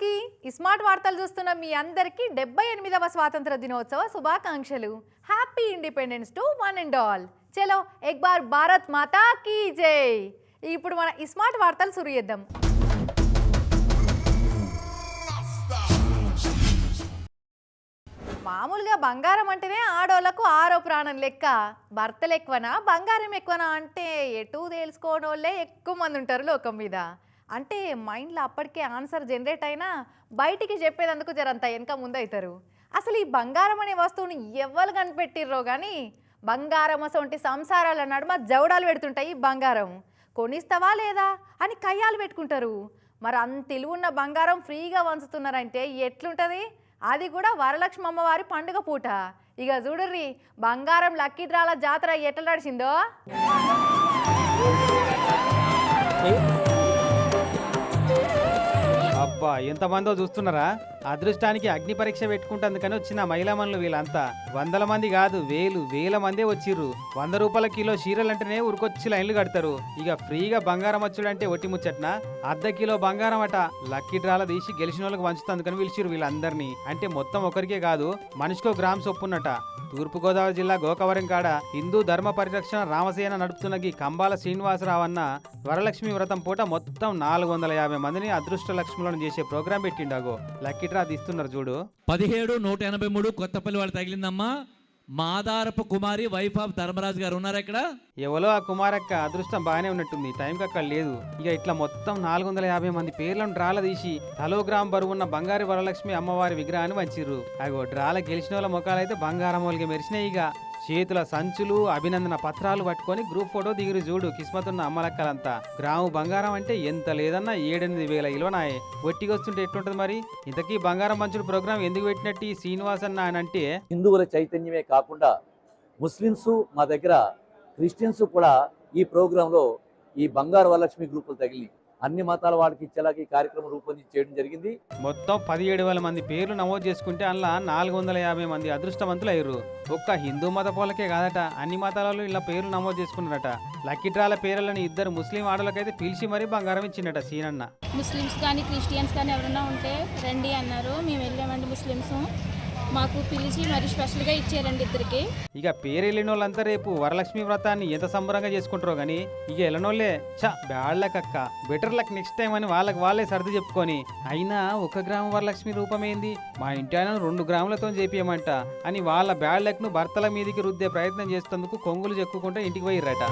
అందరికీ స్మార్ట్ వార్తలు చూస్తున్న మీ అందరికీ డెబ్బై ఎనిమిదవ స్వాతంత్ర దినోత్సవ శుభాకాంక్షలు. Happy independence to one and all చలో ఎక్ బార్ భారత్ మాతా కీ జై. ఇప్పుడు మన స్మార్ట్ వార్తలు సురియద్దాం మామూలుగా బంగారం అంటేనే ఆడోళ్ళకు ఆరో ప్రాణం లెక్క. భర్తలు ఎక్కువనా బంగారం ఎక్కువనా అంటే ఎటు తెలుసుకోనోళ్ళే ఎక్కువ మంది ఉంటారు లోకం మీద. అంటే మైండ్లో అప్పటికే ఆన్సర్ జనరేట్ అయినా బయటికి చెప్పేదందుకు జరంత వెనక ముందవుతారు అసలు ఈ బంగారం అనే వస్తువుని ఎవరు కనిపెట్టిర్రో కానీ బంగారం అసొంటి సంసారాల నడుమ జవడాలు పెడుతుంటాయి ఈ బంగారం. కొనిస్తావా లేదా అని కయ్యాలు పెట్టుకుంటారు. మరి అంత ఉన్న బంగారం ఫ్రీగా వంచుతున్నారంటే ఎట్లుంటుంది? అది కూడా వరలక్ష్మి అమ్మవారి పండుగ పూట. ఇక చూడుర్రి బంగారం లక్కీ డ్రాల జాతర ఎట్లా నడిచిందో? ఎంతమందో చూస్తున్నారా? అదృష్టానికి అగ్ని పరీక్ష పెట్టుకుంటందుకని వచ్చిన మహిళమనులు వీళ్ళంతా. వందల మంది కాదు వేలు వేల మందే వచ్చిర్రు. వంద రూపాయల కిలో చీరలంటేనే ఉరికొచ్చి లైన్లు కడతారు. ఇక ఫ్రీగా బంగారం వచ్చుడంటే ఒట్టి ముచ్చట్న? అర్ధ కిలో బంగారం అట లక్కీ డ్రాల తీసి గెలిచిన వాళ్ళకి పంచుతందుకని పిలిచిరు వీళ్ళందరినీ. అంటే మొత్తం ఒకరికే కాదు మనిషికో గ్రామ్ చొప్పున్నట. తూర్పుగోదావరి జిల్లా గోకవరం కాడ హిందూ ధర్మ పరిరక్షణ రామసేన నడుపుతున్న ఈ కంబాల శ్రీనివాసరావు అన్న వరలక్ష్మి వ్రతం పూట మొత్తం నాలుగు వందల యాభై మందిని అదృష్ట లక్ష్ములను చేసే ప్రోగ్రాం పెట్టిండాగో. లక్కీ డ్రా తీస్తున్నారు చూడు. పదిహేడు నూట ఎనభై మూడు కొత్తపల్లి వాళ్ళు తగిలిందమ్మా. మాదారపు కుమారి వైఫ్ ఆఫ్ ధర్మరాజు గారు ఉన్నారా ఇక్కడ? ఎవలో ఆ కుమారక్క? అదృష్టం బాగానే ఉన్నట్టుంది. టైంకి అక్కడ లేదు. ఇక ఇట్లా మొత్తం నాలుగు వందల యాభై మంది పేర్లను డ్రాల తీసి గ్రామ్ బరువున్న బంగారు వరలక్ష్మి అమ్మవారి విగ్రహాన్ని వంచిర్రు. అగో డ్రాల గెలిచిన వాళ్ళ ముఖాలైతే బంగారం వాళ్ళకి మెరిసినాయి ఇక. చేతుల సంచులు అభినందన పత్రాలు పట్టుకొని గ్రూప్ ఫోటో దిగిరి చూడు కిస్మతున్న అమ్మలక్కలంతా. గ్రాము బంగారం అంటే ఎంత లేదన్నా ఏడెనిమిది వేల ఇలువనాయే. ఒట్టిగొస్తుంటే ఎట్లుంటది మరి? ఇంతకీ బంగారం మంచుడు ప్రోగ్రాం ఎందుకు పెట్టినట్టు ఈ శ్రీనివాస్ అన్న అంటే? హిందువుల చైతన్యమే కాకుండా ముస్లిమ్స్ మా దగ్గర క్రిస్టియన్స్ కూడా ఈ ప్రోగ్రాంలో ఈ బంగారు వరలక్ష్మి గ్రూపులు తగిలి అన్ని మతాల వాళ్ళకి ఇచ్చేలాగా ఈ కార్యక్రమం రూపొందించి చేయడం జరిగింది. మొత్తం పదిహేడు వేల మంది పేర్లు నమోదు చేసుకుంటే అందులో నాలుగు వందల యాభై మంది అదృష్టవంతులు అయ్యారు. ఒక్క హిందూ మత పోలకే కాదట అన్ని మతాలలో ఇలా పేర్లు నమోదు చేసుకున్నారట. లక్కీ డ్రాల పేర్లని ఇద్దరు ముస్లిం ఆడలకైతే పిలిచి మరీ బంగారం ఇచ్చిండట సీనన్న. ముస్లిమ్స్ కానీ క్రిస్టియన్స్ కానీ ఎవరైనా ఉంటే రండి అన్నారు. మేము వెళ్ళామండి ముస్లిమ్స్. మాకు పిలిచి మరి స్పెషల్గా ఇచ్చారండి ఇద్దరికి. ఇక పేరు వెళ్ళిన వాళ్ళంతా రేపు వరలక్ష్మి వ్రతాన్ని ఎంత సంబరంగా చేసుకుంటారో కానీ ఇక వెళ్ళనోళ్ళే చ బ్యాడ్లకక్క బెటర్ లక్ నెక్స్ట్ టైం అని వాళ్ళకి వాళ్ళే సర్ది చెప్పుకొని అయినా ఒక గ్రామం వరలక్ష్మి రూపమేంది? మా ఇంటి ఆయన రెండు గ్రాములతో చేపియమంట అని వాళ్ళ బ్యాడ్ లక్ను భర్తల మీదికి రుద్దే ప్రయత్నం చేసేందుకు కొంగులు చెక్కుకుంటూ ఇంటికి పోయిర్రట.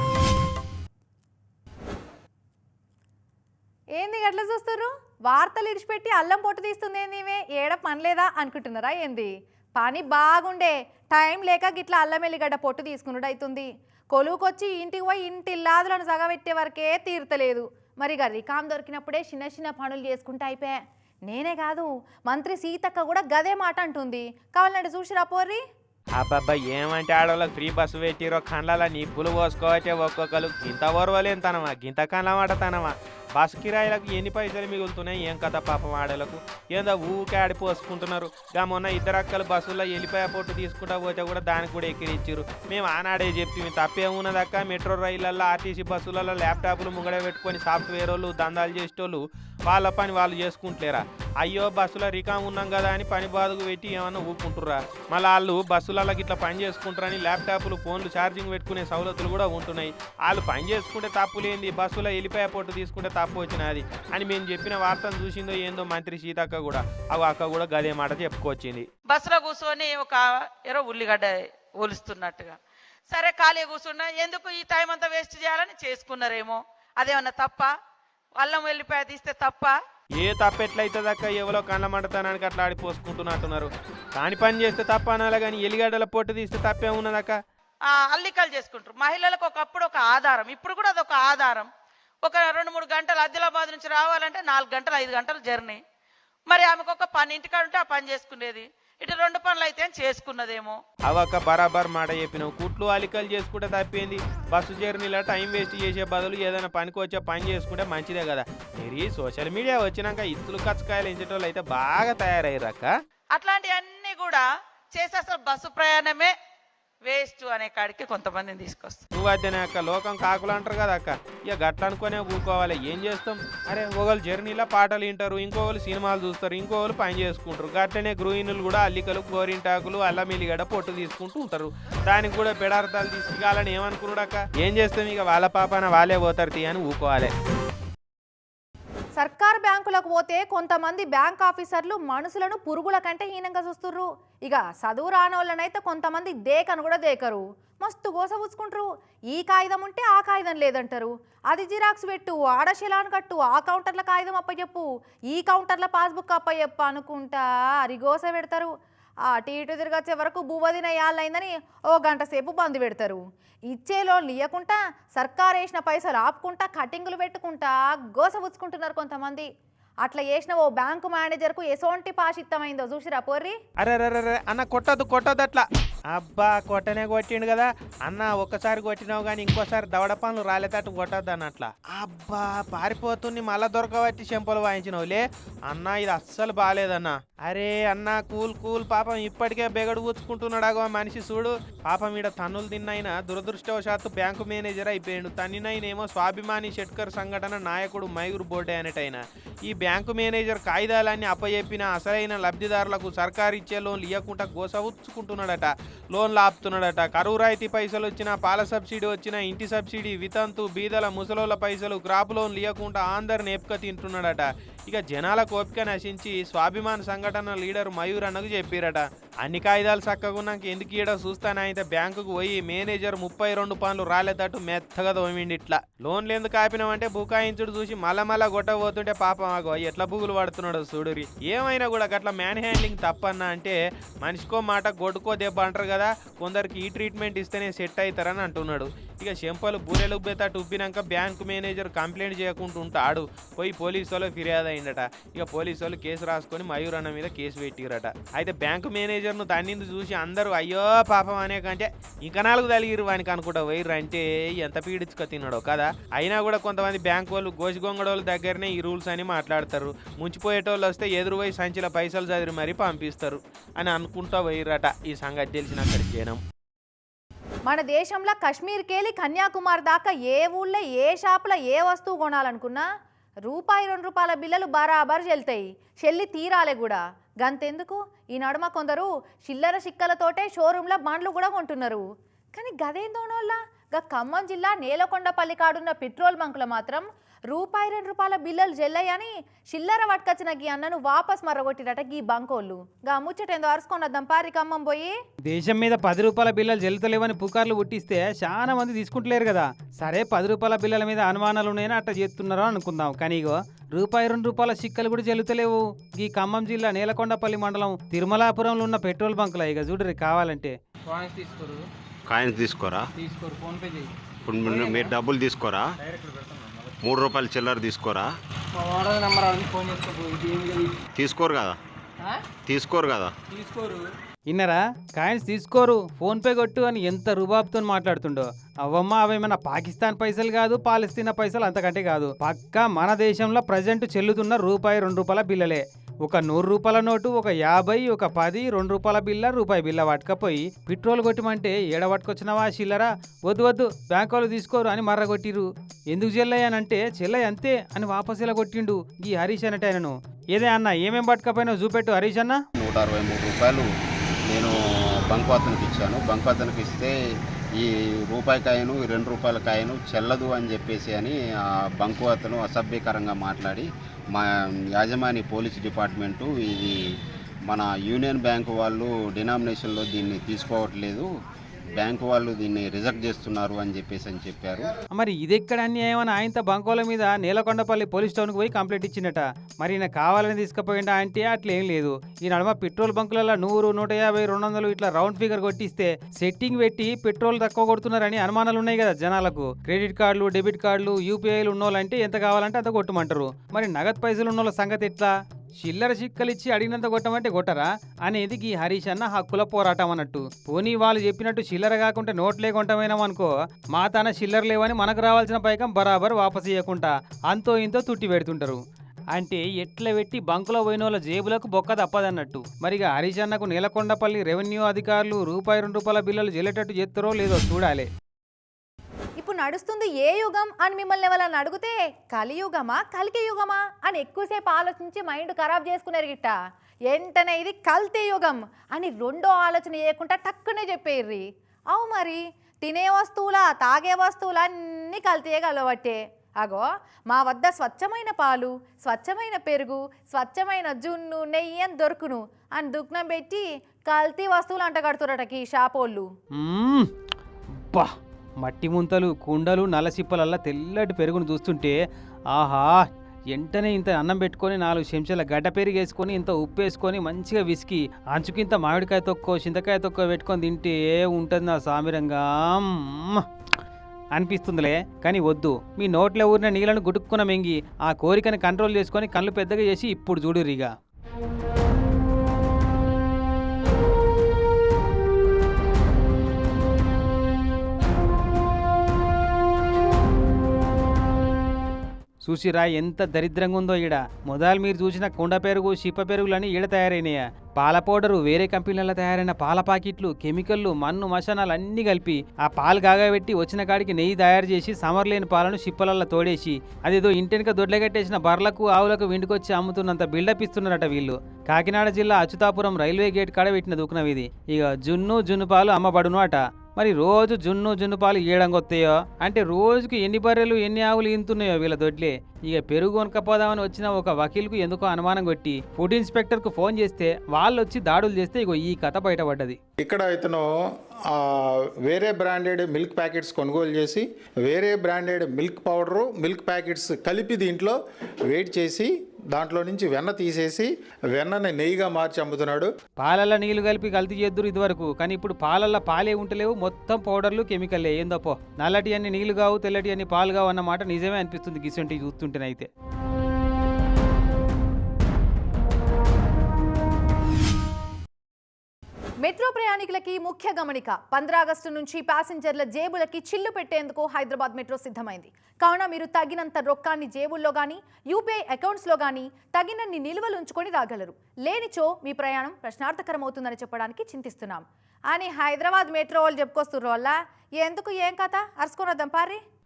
ఏంది గట్ల చూస్తున్నారు వార్తలు ఇడిచిపెట్టి అల్లం పొట్టు తీస్తుంది ఏంది ఏడ పని లేదా అనుకుంటున్నారా ఏంది? పని బాగుండే టైం లేక గిట్లా అల్లం ఎల్లిగడ్డ పొట్టు తీసుకున్నాడు అవుతుంది కొలువుకొచ్చి ఇంటికి పోయి ఇంటి ఇల్లాదులను సగబెట్టే వరకే తీరతలేదు. మరి ఇక రికాం దొరికినప్పుడే చిన్న చిన్న పనులు చేసుకుంటే అయిపోయా నేనే కాదు మంత్రి సీతక్క కూడా గదే మాట అంటుంది. కావాలంటే చూసిరా పోర్రి? అబ్బబ్బా ఏమంటే ఆడవాళ్ళకి ఫ్రీ బస్సు పెట్టిరో కండ్ల నిప్పులు పోసుకోవచ్చే ఒక్కొక్కరు. గింత ఓర్వలేనితనమా గింత కండ్ల మాటతనమా? బస్ కిరాయిలకు ఎన్ని పైసలు మిగులుతున్నాయి? ఏం కదా పాపం ఆడలకు ఏందో ఊకే ఆడిపోసుకుంటున్నారు గా మొన్న ఇద్దరు అక్కలు బస్సుల్లో వెళ్ళిపోయే పొట్టు తీసుకుంటా పోతే కూడా దానికి కూడా ఎక్కిరిచ్చారు. మేము ఆనాడే చెప్పి తప్పేమున్నదక్క మెట్రో రైళ్ళలో ఆర్టీసీ బస్సులలో ల్యాప్టాప్లు ముంగడ పెట్టుకొని సాఫ్ట్వేర్ వాళ్ళు దందాలు చేసేటోళ్ళు వాళ్ళ పని వాళ్ళు చేసుకుంటలేరా? అయ్యో బస్సులో రికామ్ ఉన్నాం కదా అని పని బాదుకు పెట్టి ఏమన్నా ఊపుకుంటురా మళ్ళీ వాళ్ళు బస్సులలో ఇట్లా పని చేసుకుంటారని ల్యాప్టాప్లు ఫోన్లు ఛార్జింగ్ పెట్టుకునే సౌలతులు కూడా ఉంటున్నాయి. వాళ్ళు పని చేసుకుంటే తప్పు లేని బస్సులో వెళ్ళిపోయే పొట్టు తీసుకుంటే తప్పు వచ్చినది అని మేము చెప్పిన వార్తను చూసిందో ఏందో మంత్రి సీతక్క కూడా అవి అక్క కూడా గదే మాట చెప్పుకొచ్చింది. బస్సులో కూర్చొని ఒక ఎరో ఉల్లిగడ్డ ఒలుస్తున్నట్టుగా. సరే ఖాళీ కూర్చున్నా ఎందుకు ఈ టైం అంతా వేస్ట్ చేయాలని చేసుకున్నారేమో? అదేమన్నా తప్ప? అల్లం వెళ్ళిపోయి తీస్తే తప్ప? ఏ తప్పెట్లయితే అక్క ఎవరో కళ్ళ అట్లా ఆడిపోసుకుంటున్నట్టున్నారు కాని పని చేస్తే తప్ప అనాలి కానీ ఎలిగడ్డల పొట్టు తీస్తే తప్పే ఉన్నదక్క. ఆ, అల్లికలు చేసుకుంటారు. మహిళలకు ఒకప్పుడు ఒక ఆధారం ఇప్పుడు కూడా అదొక ఆధారం. ఒక రెండు మూడు గంటలు ఆదిలాబాద్ నుంచి రావాలంటే నాలుగు గంటలు ఐదు గంటలు జర్నీ. మరి ఆమెకు ఒక పని ఇంటికాడ ఉంటే ఆ పని చేసుకునేది. ఇటు రెండు పనులు అయితే చేసుకున్నదేమో. అవక్క బరాబర్ మాట చెప్పినావు. కుట్లు అలికలు చేసుకుంటే తప్పింది? బస్సు జర్నీలో టైం వేస్ట్ చేసే బదులు ఏదైనా పనికి వచ్చే పని చేసుకుంటే మంచిదే కదా. మీరు సోషల్ మీడియా వచ్చినాక ఇత్తులు కచ్చకాయలు ఎంచేటోళ్ళు అయితే బాగా తయారయ్యారక్క. అట్లాంటివన్నీ కూడా చేసి అసలు బస్సు ప్రయాణమే వేస్ట్ అనే కాడికి కొంతమందిని తీసుకొస్తాం. నువ్వు అద్దెనే అక్క లోకం కాకులు అంటారు కదా అక్క. ఇక గట్ల అనుకునే ఊకోవాలి ఏం చేస్తాం? అరే ఒకళ్ళు జర్నీలో పాటలు వింటారు ఇంకోళ్ళు సినిమాలు చూస్తారు ఇంకోళ్ళు పని చేసుకుంటారు. గట్లనే గృహిణులు కూడా అల్లికలు గోరింటాకులు అల్లం ఎల్లిగడ్డ పొట్టు తీసుకుంటూ ఉంటారు. దానికి కూడా పెడార్థాలు తీసుకురాలని ఏమనుకున్నాడు అక్క? ఏం చేస్తాం ఇక? వాళ్ళ పాపాన వాళ్ళే పోతారు తీ అని ఊకోవాలి సర్కార్ బ్యాంకులకు పోతే కొంతమంది బ్యాంక్ ఆఫీసర్లు మనుషులను పురుగుల కంటే హీనంగా చూస్తుర్రు. ఇక చదువు రానోళ్ళనైతే కొంతమంది దేకను కూడా దేకరు. మస్తు గోసపుచ్చుకుంటారు ఈ కాగితం ఉంటే ఆ కాగితం లేదంటారు. అది జిరాక్స్ పెట్టు ఆడ కట్టు ఆ కౌంటర్ల కాగితం అప్పచెప్పు ఈ కౌంటర్ల పాస్బుక్ అప్పచెప్పు అనుకుంటా అరిగోస పెడతారు. అటు ఇటు తిరగచ్చే వరకు భూవదిన యాళ్ళైందని ఓ గంట సేపు బంద్ పెడతారు. ఇచ్చే లోన్లు ఇవ్వకుండా సర్కారు వేసిన పైసలు ఆపుకుంటా కటింగులు పెట్టుకుంటా గోసపుచ్చుకుంటున్నారు కొంతమంది. అట్లా చేసిన ఓ బ్యాంకు మేనేజర్కు ఎసోంటి పాషిత్తమైందో చూసిరా పోర్రి? అరే అన్న కొట్టదు కొట్టదు అట్లా. అబ్బా కొట్టనే కొట్టిండు కదా. అన్న ఒక్కసారి కొట్టినావు కానీ ఇంకోసారి దవడ పనులు రాలేటట్టు కొట్టద్దు అన్న అట్లా. అబ్బా పారిపోతుంది మళ్ళా దొరకబట్టి చెంపలు వాయించినవులే. అన్న ఇది అస్సలు బాగాలేదన్నా అరే అన్న కూల్ కూల్. పాపం ఇప్పటికే బెగడు ఊచుకుంటున్నాడు అగో మనిషి చూడు. పాపం ఈడ తన్నులు తిన్నైనా దురదృష్టవశాత్తు బ్యాంకు మేనేజర్ అయిపోయాడు. తన్నినైనేమో స్వాభిమాని షెట్కర్ సంఘటన నాయకుడు మయూర్ బోర్డే అనేటైన. ఈ బ్యాంకు మేనేజర్ కాగితాలన్నీ అప్పచెప్పిన అసలైన లబ్ధిదారులకు సర్కారు ఇచ్చే లోన్లు ఇవ్వకుండా గోసవుచ్చుకుంటున్నాడట. లోన్లు ఆపుతున్నాడట కరువు రాయితీ పైసలు వచ్చినా పాల సబ్సిడీ వచ్చినా ఇంటి సబ్సిడీ వితంతు బీదల ముసలోళ్ళ పైసలు క్రాప్ లోన్లు ఇవ్వకుండా ఆందరిని ఎప్పుక తింటున్నాడట. ఇక జనాల కోపిక నశించి స్వాభిమాన సంఘటన లీడర్ మయూర్ అన్నకు చెప్పిరట. అన్ని కాగితాలు చక్కగున్నాక ఎందుకు ఈడ చూస్తానైతే బ్యాంకుకు పోయి మేనేజర్ ముప్పై రెండు పనులు రాలేదట్టు మెత్తగా తోమిండి ఇట్లా. లోన్లు ఎందుకు ఆపినామంటే బుకాయించుడు చూసి మళ్ళా మళ్ళా కొట్టబోతుంటే పాపం ఆగో ఎట్లా బుగులు పడుతున్నాడు చూడురి ఏమైనా కూడా గట్ల మ్యాన్ హ్యాండ్లింగ్ తప్పన్నా అంటే మనిషికో మాట గొడ్డుకో దెబ్బ అంటారు కదా కొందరికి ఈ ట్రీట్మెంట్ ఇస్తేనే సెట్ అవుతారని అంటున్నాడు. ఇక చెంపలు బూరెలు ఉబ్బేతట్టు ఉబ్బినాక బ్యాంకు మేనేజర్ కంప్లైంట్ చేయకుండా ఉంటాడు పోయి పోలీసు వాళ్ళు ఫిర్యాదు అయిందట. ఇక పోలీసు వాళ్ళు కేసు రాసుకొని మయూర్ అన్న మీద కేసు పెట్టిరట అయితే బ్యాంకు మేనేజర్ను దాన్ని చూసి అందరూ అయ్యో పాపం అనే కంటే ఇంకా నాలుగు తలిగిరు వానికి అనుకుంటా వైర్ అంటే ఎంత పీడించుక తిన్నాడో కదా. అయినా కూడా కొంతమంది బ్యాంకు వాళ్ళు గోసిగొంగడోళ్ళ దగ్గరనే ఈ రూల్స్ అని మాట్లాడతారు. ముంచిపోయేటోళ్ళు వస్తే ఎదురుపోయి సంచిల పైసలు చదివి మరీ పంపిస్తారు. అని అనుకుంటా వైరట ఈ సంగతి తెలిసిన అక్కడికి జనం. మన దేశంలో కాశ్మీర్కెళ్ళి కన్యాకుమారి దాకా ఏ ఊళ్ళో ఏ షాపులో ఏ వస్తువు కొనాలనుకున్నా రూపాయి రెండు రూపాయల బిల్లలు బరాబర్ చెల్తాయి చెల్లి తీరాలే కూడా. గంతెందుకు? ఈ నడుమ కొందరు చిల్లర చిక్కలతోటే షోరూంలో బండ్లు కూడా కొంటున్నారు. కానీ గదేందోనోళ్ళ? గా ఖమ్మం జిల్లా నేలకొండపల్లి కాడున్న పెట్రోల్ బంకులో మాత్రం రూపాయి రెండు రూపాయల బిల్లలు జల్లయ్యని చిల్లర పట్టుకొచ్చిన గీ అన్నను వాపస్ మర్రగొట్టిరట గీ బంకోళ్ళు. గా ముచ్చటేందో అరుచుకొనొద్దాం పారి ఖమ్మం పోయి. దేశం మీద పది రూపాయల బిల్లలు జల్లుతలేవని పుకార్లు పుట్టిస్తే చాలా మంది తీసుకుంటలేరు కదా. సరే పది రూపాయల బిల్లల మీద అనుమానాలు ఉన్నాయని అట్లా చేస్తున్నారో అనుకుందాం. కానీ ఇగో రూపాయి రెండు రూపాయల చిక్కలు కూడా జల్లుతలేవు. ఈ ఖమ్మం జిల్లా నేలకొండపల్లి మండలం తిరుమలాపురంలో ఉన్న పెట్రోల్ బంకులా ఇక చూడరు కావాలంటే. తీసుకోరు. కాయిన్స్ తీసుకోరా? తీసుకోరు ఫోన్ పే చేయి ఇప్పుడు మీరు డబ్బులు తీసుకోరా? మూడు రూపాయల చిల్లర తీసుకోరా? నెంబర్ ఫోన్ చేసుకో తీసుకోరు కదా. తీసుకోరు కదా. తీసుకోరు. ఇన్నరా కాయిన్స్ తీసుకోరు. ఫోన్ పే కొట్టు అని ఎంత రుబాబుతో మాట్లాడుతుండో. అవమ్మ అవేమన్నా పాకిస్తాన్ పైసలు కాదు పాలస్తీనా పైసలు అంతకంటే కాదు. పక్కా మన దేశంలో ప్రజెంట్ చెల్లుతున్న రూపాయి రెండు రూపాయల బిల్లలే. ఒక నూరు రూపాయల నోటు ఒక యాభై ఒక పది రెండు రూపాయల బిల్ల రూపాయి బిల్ల పట్టుకపోయి పెట్రోల్ కొట్టమంటే ఏడ పట్టుకొచ్చినావా చిల్లరా? వద్దు వద్దు బ్యాంక్ వాళ్ళు తీసుకోరు అని మర్రగొట్టిరు ఎందుకు చెల్లయ్య అని అంటే చెల్లయ్య అంతే అని వాపస్ ఇలా కొట్టిండు ఈ హరీష్ అనట ఆయనను ఏదే అన్న ఏమేం పట్టుకపోయినావు చూపెట్టు హరీష్ అన్న. నూట అరవై మూడు రూపాయలు నేను బంకు అతనికి ఇచ్చాను బంకు అతనికి ఇస్తే ఈ రూపాయి కాయను ఈ రెండు రూపాయల కాయను చెల్లదు అని చెప్పేసి అని ఆ బంకు అతను అసభ్యకరంగా మాట్లాడి మా యాజమాని పోలీస్ డిపార్ట్మెంటు ఇది మన యూనియన్ బ్యాంకు వాళ్ళు డినామినేషన్లో దీన్ని తీసుకోవట్లేదు. బ్యాంకు వాళ్ళు దీన్ని రిజెక్ట్ చేస్తున్నారు అని చెప్పేసి అని చెప్పారు. మరి ఇది ఎక్కడ అన్యాయం అని ఆయనతో బంకోల మీద నేలకొండపల్లి పోలీస్ స్టేషన్కి పోయి కంప్లైంట్ ఇచ్చిందట మరి ఈయన కావాలని తీసుకుపోయిండా అంటే అట్లేం ఏం లేదు. ఈ నడుమ పెట్రోల్ బంకులలో నూరు నూట యాభై రెండు వందలు ఇట్లా రౌండ్ ఫిగర్ కొట్టిస్తే సెట్టింగ్ పెట్టి పెట్రోల్ తక్కువ కొడుతున్నారని అనుమానాలు ఉన్నాయి కదా జనాలకు. క్రెడిట్ కార్డులు డెబిట్ కార్డులు యూపీఐలు ఉన్నోళ్ళంటే ఎంత కావాలంటే అంత కొట్టమంటారు. మరి నగదు పైసలు ఉన్నోళ్ళ సంగతి ఎట్లా? చిల్లర చిక్కలిచ్చి అడిగినంత కొట్టమంటే కొట్టరా? అనేది ఈ హరీష్ అన్న హక్కుల పోరాటం అన్నట్టు? పోనీ వాళ్ళు చెప్పినట్టు చిల్లర కాకుంటే నోట్లే కొంటమైనాం అనుకో. మా తన చిల్లర లేవని మనకు రావాల్సిన పైకం బరాబర్ వాపస్ ఇవ్వకుండా అంతో ఇంతో తుట్టి పెడుతుంటారు. అంటే ఎట్ల పెట్టి బంకులో పోయిన వాళ్ళ జేబులకు బొక్క తప్పదన్నట్టు. మరిగా హరీష్ అన్నకు నీలకొండపల్లి రెవెన్యూ అధికారులు రూపాయి రెండు రూపాయల బిల్లులు చెల్లేటట్టు చేస్తారో లేదో చూడాలి. ఇప్పుడు నడుస్తుంది ఏ యుగం అని మిమ్మల్ని ఎవరైనా అడిగితే కలియుగమా కలికి యుగమా అని ఎక్కువసేపు ఆలోచించి మైండ్ ఖరాబ్ చేసుకున్నారు గిట్ట వెంటనే ఇది కల్తీ యుగం అని రెండో ఆలోచన చేయకుండా టక్కునే చెప్పేర్రి అవు మరి తినే వస్తువులా తాగే వస్తువులు అన్నీ కల్తీయే కలవట్టే అగో మా వద్ద స్వచ్ఛమైన పాలు స్వచ్ఛమైన పెరుగు స్వచ్ఛమైన జున్ను నెయ్యి అని దొరుకును అని దుఃఖం పెట్టి కల్తీ వస్తువులు అంట ఈ షాపోళ్ళు. మ్మ్. మట్టి ముంతలు కుండలు నల్లసిప్పలల్లా తెల్లటి పెరుగును చూస్తుంటే ఆహా వెంటనే ఇంత అన్నం పెట్టుకొని నాలుగు చెంచాల గడ్డ పెరుగు వేసుకొని ఇంత ఉప్పు వేసుకొని మంచిగా విసికి అంచుకింత మామిడికాయ తొక్కో చింతకాయ తొక్కో పెట్టుకొని తింటే ఉంటుంది నా సామిరంగా. అనిపిస్తుందిలే కానీ వద్దు. మీ నోట్లో ఊరిన నీళ్ళను గుటుక్కున మింగి ఆ కోరికని కంట్రోల్ చేసుకొని కళ్ళు పెద్దగా చేసి ఇప్పుడు చూడురిగా చూసిరా ఎంత దరిద్రంగా ఉందో ఈడ. మొదలు మీరు చూసిన కుండ పెరుగు చిప్ప పెరుగులని ఈడ తయారైనయా పాల పౌడరు వేరే కంపెనీలలో తయారైన పాల పాకెట్లు కెమికల్లు మన్ను మసానాలు అన్నీ కలిపి ఆ పాలు కాగబెట్టి వచ్చిన కాడికి నెయ్యి తయారు చేసి సమర్ లేని పాలను చిప్పలల్లో తోడేసి అదేదో ఇంటెనక దొడ్లగట్టేసిన బర్లకు ఆవులకు విండుకొచ్చి అమ్ముతున్నంత బిల్డప్ ఇస్తున్నారట వీళ్ళు. కాకినాడ జిల్లా అచ్యుతాపురం రైల్వే గేట్ కాడ పెట్టిన దుకాణం ఇది. ఇక జున్ను జున్ను పాలు అమ్మబడును అట. మరి రోజు జున్ను జున్ను పాలు ఇయ్యడంగొస్తాయో అంటే రోజుకి ఎన్ని బర్రెలు ఎన్ని ఆవులు ఇంతున్నాయో వీళ్ళ దొడ్లే. ఇక పెరుగు కొనకపోదామని వచ్చిన ఒక వకీల్కు ఎందుకో అనుమానం కొట్టి ఫుడ్ ఇన్స్పెక్టర్కు ఫోన్ చేస్తే వాళ్ళు వచ్చి దాడులు చేస్తే ఇగో ఈ కథ బయటపడ్డది. ఇక్కడ ఇతను వేరే బ్రాండెడ్ మిల్క్ ప్యాకెట్స్ కొనుగోలు చేసి వేరే branded milk powder milk packets కలిపి దీంట్లో వెయిట్ చేసి దాంట్లో నుంచి వెన్న తీసేసి వెన్నని నెయ్యిగా మార్చి అమ్ముతున్నాడు. పాలల్లో నీళ్ళు కలిపి కల్తీ చేద్దురు ఇదివరకు కానీ ఇప్పుడు పాలల్లో పాలే ఉంటలేవు మొత్తం పౌడర్లు కెమికల్లే. ఏందప్పో నల్లటి అన్ని నీళ్ళు కావు తెల్లటి అన్ని పాలు కావు అన్నమాట నిజమే అనిపిస్తుంది గిసంటి చూస్తుంటేనైతే. మెట్రో ప్రయాణికులకి ముఖ్య గమనిక పంద్రాగస్టు నుంచి ప్యాసింజర్ల జేబులకి చిల్లు పెట్టేందుకు హైదరాబాద్ మెట్రో సిద్ధమైంది. కావున మీరు తగినంత రొక్కాన్ని జేబుల్లో కానీ యూపీఐ అకౌంట్స్లో కానీ తగినన్ని నిల్వలు ఉంచుకొని రాగలరు. లేనిచో మీ ప్రయాణం ప్రశ్నార్థకరమవుతుందని చెప్పడానికి చింతిస్తున్నాం. అని హైదరాబాద్ మెట్రో వాళ్ళు చెప్పుకొస్తుర్రు వల్ల ఎందుకు ఏం కథ? అరుచుకొని వద్దాం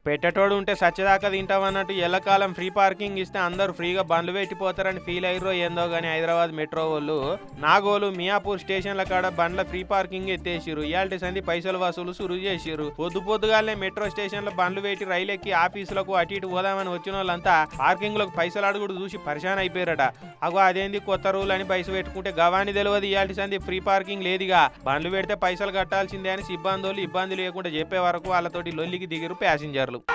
పెట్టేటోడు ఉంటే సచ్చదాకా తింటామన్నట్టు ఎల్లకాలం ఫ్రీ పార్కింగ్ ఇస్తే అందరూ ఫ్రీగా బండ్లు పెట్టిపోతారని ఫీల్ అయ్యారో ఏందో కానీ హైదరాబాద్ మెట్రో వాళ్ళు. నాగోలు మియాపూర్ స్టేషన్ల కాడ బండ్ల ఫ్రీ పార్కింగ్ ఎత్తేసిరు ఇయాల్టి సంది పైసలు వసూలు సురు చేసిరు పొద్దు పొద్దుగానే మెట్రో స్టేషన్లో బండ్లు పెట్టి రైలు ఎక్కి ఆఫీసులకు అటు ఇటు పోదామని వచ్చిన వాళ్ళంతా పార్కింగ్లకు పైసలు అడుగుడు చూసి పరిశాన్ అయిపోయారట. అగో అదేంది కొత్త రూల్ అని పైసలు పెట్టుకుంటే గవాని తెలియదు ఇయాల్టి సంది ఫ్రీ పార్కింగ్ లేదుగా. బండ్లు పెడితే పైసలు కట్టాల్సిందే అని సిబ్బందులు ఇబ్బంది లేకుండా చెప్పే వరకు వాళ్ళతోటి లొల్లికి దిగిరు ప్యాసింజర్ దేనికి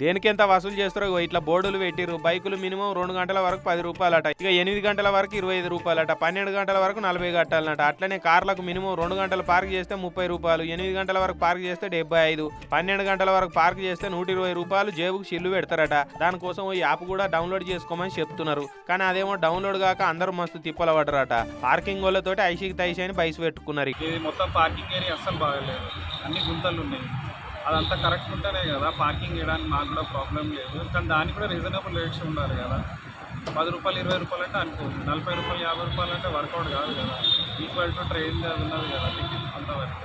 ఎంత వసూలు చేస్తారో ఇట్లా బోర్డులు పెట్టిరు బైకులు మినిమం రెండు గంటల వరకు పది రూపాయలట. ఇక ఎనిమిది గంటల వరకు ఇరవై ఐదు రూపాయలట. పన్నెండు గంటల వరకు నలభై కట్టాలన్నట. అట్లనే కార్లకు మినిమం రెండు గంటలు పార్క్ చేస్తే ముప్పై రూపాయలు. ఎనిమిది గంటల వరకు పార్క్ చేస్తే డెబ్బై ఐదు. పన్నెండు గంటల వరకు పార్క్ చేస్తే నూట ఇరవై రూపాయలు జేబుకు చిల్లు పెడతారట. దానికోసం ఈ యాప్ కూడా డౌన్లోడ్ చేసుకోమని చెప్తున్నారు. కానీ అదేమో డౌన్లోడ్ కాక అందరూ మస్తు తిప్పల పడరట పార్కింగ్ వాళ్ళతో ఐసీకి తైసీ అని బైస్ పెట్టుకున్నారు. ఇది మొత్తం పార్కింగ్ ఏరియా అస్సలు బాగలేదు. అన్ని గుంతలు ఉన్నాయి. అదంతా కరెక్ట్ ఉంటేనే కదా పార్కింగ్ చేయడానికి మాకు కూడా ప్రాబ్లం లేదు. కానీ దానికి కూడా రీజనబుల్ రేట్స్ ఉండాలి కదా. పది రూపాయలు ఇరవై రూపాయలు అంటే అనుకోవచ్చు. నలభై రూపాయలు యాభై రూపాయలు అంటే వర్కౌట్ కాదు కదా. ఈక్వల్ టు ట్రైన్ అది ఉన్నది కదా టికెట్ అంతవరకు.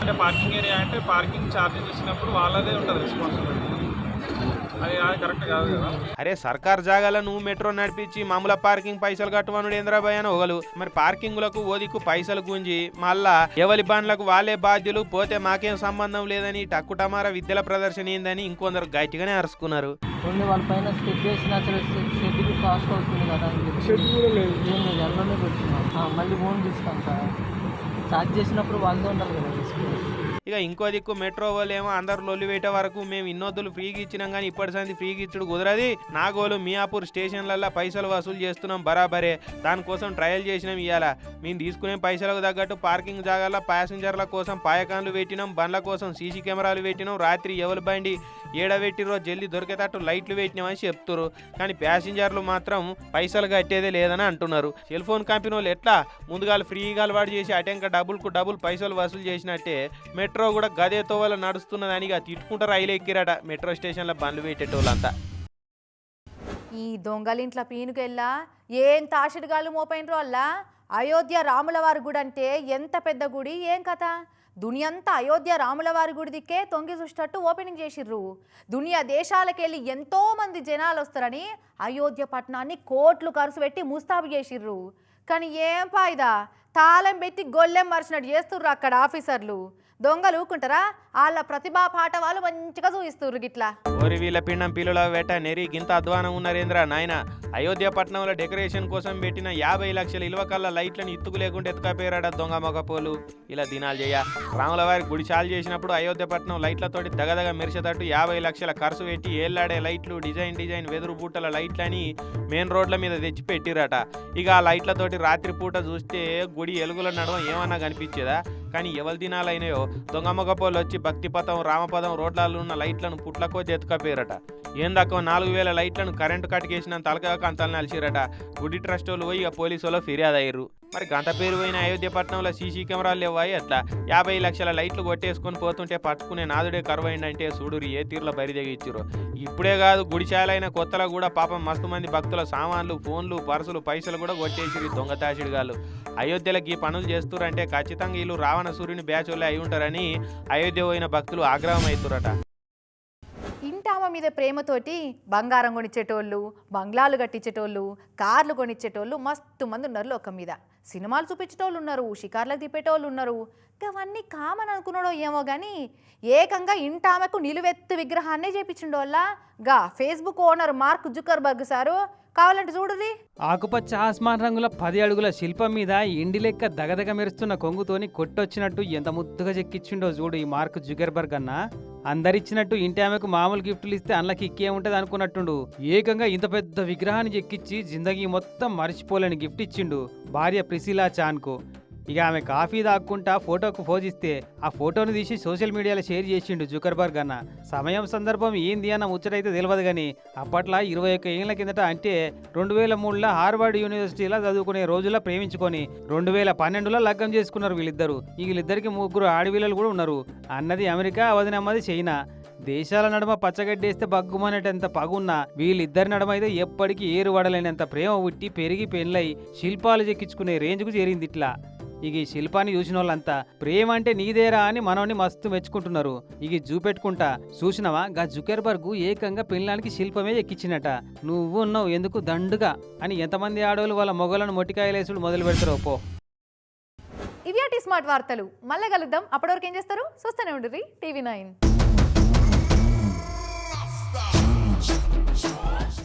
అంటే పార్కింగ్ ఏరియా అంటే పార్కింగ్ ఛార్జెస్ ఇచ్చినప్పుడు వాళ్ళదే ఉంటుంది రెస్పాన్సిబిలిటీ అది అది కరెక్ట్ కాదు కదా అరే సర్కార్ జాగాలో నువ్వు మెట్రో నడిపించి మామూలు పార్కింగ్ పైసలు కట్టమనుడు ఏంద్రాబాయ్ అని ఒకలు. మరి పార్కింగ్లకు ఓదికు పైసలు గుంజి మళ్ళా ఎవరి బండ్లకు వాళ్ళే బాధ్యులు పోతే మాకేం సంబంధం లేదని టక్కు టమారా విద్యల ప్రదర్శన ఏందని ఇంకొందరు గట్టిగానే అరుచుకున్నారు వాళ్ళ పైన స్టెప్ వేసిన షెడ్కి కాస్ట్ అవుతుంది కదా అని చెప్పి. షెడ్ కూడా లేదు. ఏం లేదు అందులోనే పెట్టుకున్నాం ఆ, మళ్ళీ సార్ చార్జ్ చేసినప్పుడు వాళ్ళదే ఉండాలి కదా ఇక ఇంకో దిక్కు మెట్రో వాళ్ళు ఏమో అందరు లొల్లి వరకు మేము ఇన్నోద్దులు ఫ్రీగా ఇచ్చినాం కానీ ఇప్పటి సంది ఫ్రీగా ఇచ్చుడు కుదరది. నాగోలు మియాపూర్ స్టేషన్లల్లో పైసలు వసూలు చేస్తున్నాం బరాబరే. దానికోసం ట్రయల్ చేసినాం ఇవాళ మేము తీసుకునే పైసలకు తగ్గట్టు పార్కింగ్ జాగాల ప్యాసింజర్ల కోసం పాయకాన్లు పెట్టినాం బండ్ల కోసం సీసీ కెమెరాలు పెట్టినాం రాత్రి ఎవరి బండి ఏడబెట్టిరో జల్లి దొరికేటట్టు లైట్లు పెట్టినామని చెప్తున్నారు కానీ ప్యాసింజర్లు మాత్రం పైసలు కట్టేదే లేదని అంటున్నారు. సెల్ ఫోన్ కంపెనీ వాళ్ళు ఎట్లా? ముందుగా ఫ్రీగా అలవాటు చేసి అటెంక డబుల్కు డబుల్ పైసలు వసూలు చేసినట్టే మెట్రో మెట్రో కూడా గదేతో వల్ల నడుస్తున్నదని ఇక తిట్టుకుంటూ రైలు ఎక్కిరాట మెట్రో స్టేషన్లో బండ్లు పెట్టేటోళ్ళంతా. ఈ దొంగలింట్ల పీనుకెళ్ళా? ఏం తాషిడిగాళ్ళు మోపైనరో అల్లా అయోధ్య రాములవారి గుడి అంటే ఎంత పెద్ద గుడి? ఏం కథ? దునియంతా అయోధ్య రాములవారి గుడి దిక్కే తొంగి చూసేటట్టు ఓపెనింగ్ చేసిర్రు. దునియా దేశాలకెళ్ళి ఎంతో మంది జనాలు వస్తారని అయోధ్య పట్టణాన్ని కోట్లు ఖర్చు పెట్టి ముస్తాబు చేసిర్రు. కానీ ఏం పాయిదా తాళం పెట్టి గొల్లెం మరిచినట్టు చేస్తుర్రు అక్కడ ఆఫీసర్లు. దొంగలు ఊకుంటారా వాళ్ళ ప్రతిభా పాట వాళ్ళు మంచిగా చూపిస్తుర్రు గిట్లా. ఓరి వీళ్ళ పిండం పిల్లల వేట నెరి గింత అధ్వానం ఉన్నారేంద్ర నాయన. అయోధ్య పట్టణంలో డెకరేషన్ కోసం పెట్టిన యాభై లక్షల ఇలువ కల్లా లైట్లను ఇత్తుకు లేకుండా ఎత్తుకపోయారట దొంగ మొగపోలు? ఇలా దినాలు చేయ. రాముల వారి గుడి చాలు చేసినప్పుడు అయోధ్య పట్నం లైట్లతోటి దగదగ మెరిసేటట్టు యాభై లక్షల ఖర్చు పెట్టి ఏళ్ళాడే లైట్లు డిజైన్ డిజైన్ వెదురు బూటల లైట్లని మెయిన్ రోడ్ల మీద తెచ్చి పెట్టిరట. ఇక ఆ లైట్లతోటి రాత్రి పూట చూస్తే గుడి ఎలుగుల నడవ ఏమన్నా కనిపించేదా? కానీ ఎవరి దినాలైనాయో దొంగ మొగపోలు వచ్చి భక్తిపథం రామపదం రోడ్లలో ఉన్న లైట్లను పుట్లకో ఎత్తుకపోయారట ఏందాకో నాలుగు వేల లైట్లను కరెంటు కట్టుకేసిన తలక కంతలు నలిచిరట. గుడి ట్రస్ట్ వాళ్ళు పోయి ఇక పోలీసు వాళ్ళు ఫిర్యాదు అయ్యారు మరి గంట పేరు పోయిన అయోధ్య పట్నంలో సీసీ కెమెరాలు లేవాయి అట్లా. యాభై లక్షల లైట్లు కొట్టేసుకొని పోతుంటే పట్టుకునే నాదుడే కరువైందంటే చూడురు ఏ తీరులో బరిదెగిచ్చిరు ఇప్పుడే కాదు గుడిశాలైన కొత్తలో కూడా పాపం మస్తు మంది భక్తుల సామాన్లు ఫోన్లు పర్సులు పైసలు కూడా కొట్టేసిరు దొంగతాసిడు దొంగ అయోధ్యలకు ఈ పనులు చేస్తురంటే ఖచ్చితంగా వీళ్ళు రావణ సూర్యుని బ్యాచ్ వాళ్ళే అయి ఉంటారని అయోధ్య పోయిన భక్తులు ఆగ్రహం అవుతురట ఇంటామ మీద ప్రేమతోటి బంగారం కొనిచ్చేటోళ్ళు బంగ్లాలు కట్టించేటోళ్ళు కార్లు కొనిచ్చేటోళ్ళు మస్తు మంది ఉన్నారు లోకం మీద. సినిమాలు చూపించేటోళ్ళు ఉన్నారు షికార్లకు తిప్పేటోళ్ళు ఉన్నారు అవన్నీ కామన్ అనుకున్నాడో ఏమో కానీ ఏకంగా ఇంటామకు నిలువెత్తు విగ్రహాన్నే చేపించిండోళ్ళ. గా Facebook owner Mark Zuckerberg sir కావాలంటే చూడుది ఆకుపచ్చ ఆస్మాన్ రంగుల పది అడుగుల శిల్పం మీద ఇండి లెక్క దగదగ మెరుస్తున్న కొంగుతోని కొట్టొచ్చినట్టు ఎంత ముద్దుగా చెక్కిచ్చిండో చూడు ఈ మార్క్ జుగర్బర్గ్ అన్న. అందరిచ్చినట్టు ఇంటి ఆమెకు మామూలు గిఫ్టులు ఇస్తే అందులోకి ఇక్కే ఉంటది అనుకున్నట్టుండు. ఏకంగా ఇంత పెద్ద విగ్రహాన్ని చెక్కిచ్చి జిందగీ మొత్తం మర్చిపోలేని గిఫ్ట్ ఇచ్చిండు భార్య ప్రిసిలా చాన్కు. ఇక ఆమె కాఫీ దాక్కుంటా ఫోటోకు ఫోజిస్తే ఆ ఫోటోను తీసి సోషల్ మీడియాలో షేర్ చేసిండు జుకర్బర్గ్ అన్న. సమయం సందర్భం ఏంది అన్న ముచ్చటైతే తెలియదు కానీ అప్పట్లో ఇరవై ఒక్క ఏళ్ళ కిందట అంటే రెండు వేల మూడులో హార్వర్డ్ యూనివర్సిటీలో చదువుకునే రోజుల్లో ప్రేమించుకొని రెండు వేల పన్నెండులో లగ్గం చేసుకున్నారు వీళ్ళిద్దరు. వీళ్ళిద్దరికి ముగ్గురు ఆడపిల్లలు కూడా ఉన్నారు. అన్నది అమెరికా అవదినమ్మది చైనా. దేశాల నడుమ పచ్చగడ్డేస్తే బగ్గుమనేటంత పగున్న వీళ్ళిద్దరి నడుమ అయితే ఎప్పటికీ ఏరువడలేనంత ప్రేమ ఉట్టి పెరిగి పెళ్ళై శిల్పాలు చెక్కించుకునే రేంజ్కు చేరింది ఇట్లా ఇక ఈ శిల్పాన్ని చూసిన వాళ్ళంతా ప్రేమ అంటే నీదేరా అని మనోని మస్తు మెచ్చుకుంటున్నారు. ఇగి చూపెట్టుకుంటా చూసినవా? గా జుకెర్బర్గ్ ఏకంగా పిల్లానికి శిల్పమే ఎక్కిచ్చినట నువ్వు ఉన్నావు ఎందుకు దండుగా? అని ఎంతమంది ఆడవాళ్ళు వాళ్ళ మొగలను మొటికాయలేసుడు మొదలు పెడతారు పో. ఇవి స్మార్ట్ వార్తలు. మళ్ళీ కలుద్దాం. అప్పటివరకు ఏం చేస్తారు? చూస్తూనే ఉండరు టీవీ నైన్.